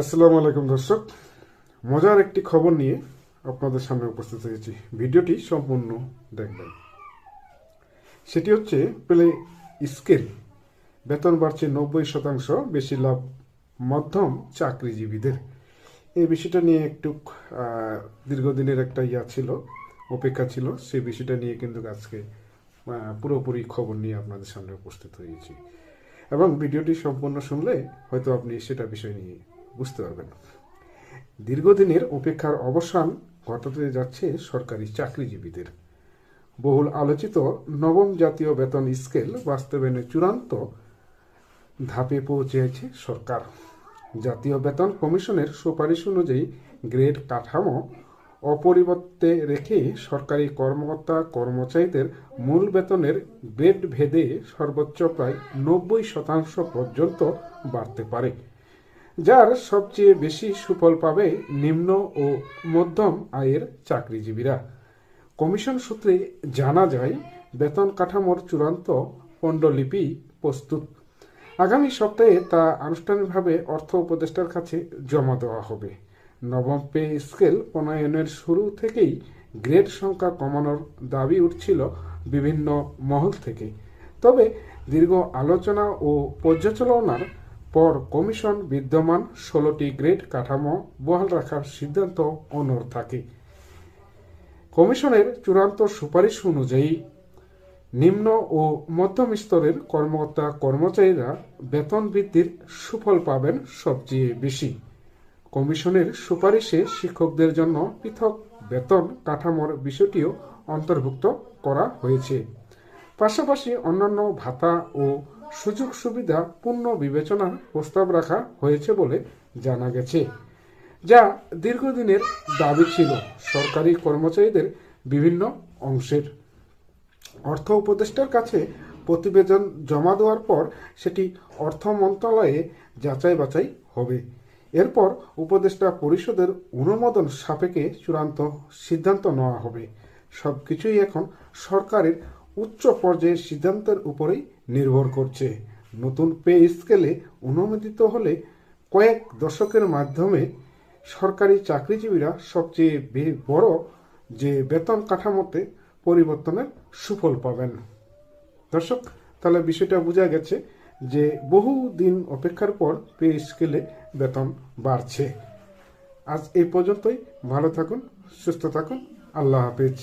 আসসালামু আলাইকুম দর্শক। মজার একটি খবর নিয়ে আপনাদের সামনে উপস্থিত হয়েছি। ভিডিওটি সম্পূর্ণ দেখবেন। সেটি হচ্ছে, প্লে স্কেল বেতন বাড়ছে নব্বই শতাংশ, বেশি লাভ মধ্যম চাকরিজীবীদের। এই বিষয়টা নিয়ে একটু দীর্ঘদিনের একটা ইয়া ছিল, অপেক্ষা ছিল। সেই বিষয়টা নিয়ে কিন্তু আজকে পুরোপুরি খবর নিয়ে আপনাদের সামনে উপস্থিত হয়েছি। এবং ভিডিওটি সম্পূর্ণ শুনলে হয়তো আপনি সেটা বিষয় নিয়ে বুঝতে পারবেন। দীর্ঘদিনের অপেক্ষার অবসান ঘটাতে যাচ্ছে সরকারি চাকরিজীবীদের। বহুল আলোচিত নবম জাতীয় বেতন স্কেল বাস্তবায়নের চূড়ান্ত ধাপে পৌঁছেছে সরকার। জাতীয় বেতন কমিশনের সুপারিশ অনুযায়ী গ্রেড কাঠামো অপরিবর্তে রেখে সরকারি কর্মকর্তা কর্মচারীদের মূল বেতনের গ্রেড ভেদে সর্বোচ্চ প্রায় নব্বই শতাংশ পর্যন্ত বাড়তে পারে। যার সবচেয়ে বেশি সুফল পাবে নিম্ন ও মধ্যম আয়ের চাকরিজীবীরা। কমিশন সূত্রে জানা যায়, বেতন কাঠামোর চূড়ান্ত পণ্ডলিপি প্রস্তুত। আগামী সপ্তাহে তা আনুষ্ঠানিকভাবে অর্থ উপদেষ্টার কাছে জমা দেওয়া হবে। নবম পে স্কেল প্রণয়নের শুরু থেকেই গ্রেড সংখ্যা কমানোর দাবি উঠছিল বিভিন্ন মহল থেকে। তবে দীর্ঘ আলোচনা ও পর্যালোচনার পর কমিশন বিদ্যমান ষোলোটি গ্রেড কাঠামো বহাল রাখার সিদ্ধান্ত অনড় থাকে। কমিশনের চূড়ান্ত সুপারিশ অনুযায়ী নিম্ন ও মধ্যম স্তরের কর্মকর্তা কর্মচারীরা বেতন বৃদ্ধির সুফল পাবেন সবচেয়ে বেশি। কমিশনের সুপারিশে শিক্ষকদের জন্য পৃথক বেতন কাঠামোর বিষয়টিও অন্তর্ভুক্ত করা হয়েছে। পাশাপাশি অন্যান্য ভাতা ও সুযোগ সুবিধা পূর্ণ বিবেচনার প্রস্তাব রাখা হয়েছে বলে জানা গেছে, যা দীর্ঘদিনের দাবি ছিল সরকারি কর্মচারীদের বিভিন্ন অংশের। অর্থ উপদেষ্টার কাছে প্রতিবেদন জমা দেওয়ার পর সেটি অর্থ মন্ত্রণালয়ে যাচাই বাছাই হবে। এরপর উপদেষ্টা পরিষদের অনুমোদন সাপেক্ষে চূড়ান্ত সিদ্ধান্ত নেওয়া হবে। সবকিছুই এখন সরকারের উচ্চ পর্যায়ের সিদ্ধান্তের উপরেই নির্ভর করছে। নতুন পে স্কেলে অনুমোদিত হলে কয়েক দশকের মাধ্যমে সরকারি চাকরিজীবীরা সবচেয়ে বড় যে বেতন কাঠামোতে পরিবর্তনের সুফল পাবেন। দর্শক, তাহলে বিষয়টা বোঝা গেছে যে বহু দিন অপেক্ষার পর পে স্কেলে বেতন বাড়ছে। আজ এই পর্যন্তই। ভালো থাকুন, সুস্থ থাকুন। আল্লাহ হাফিজ।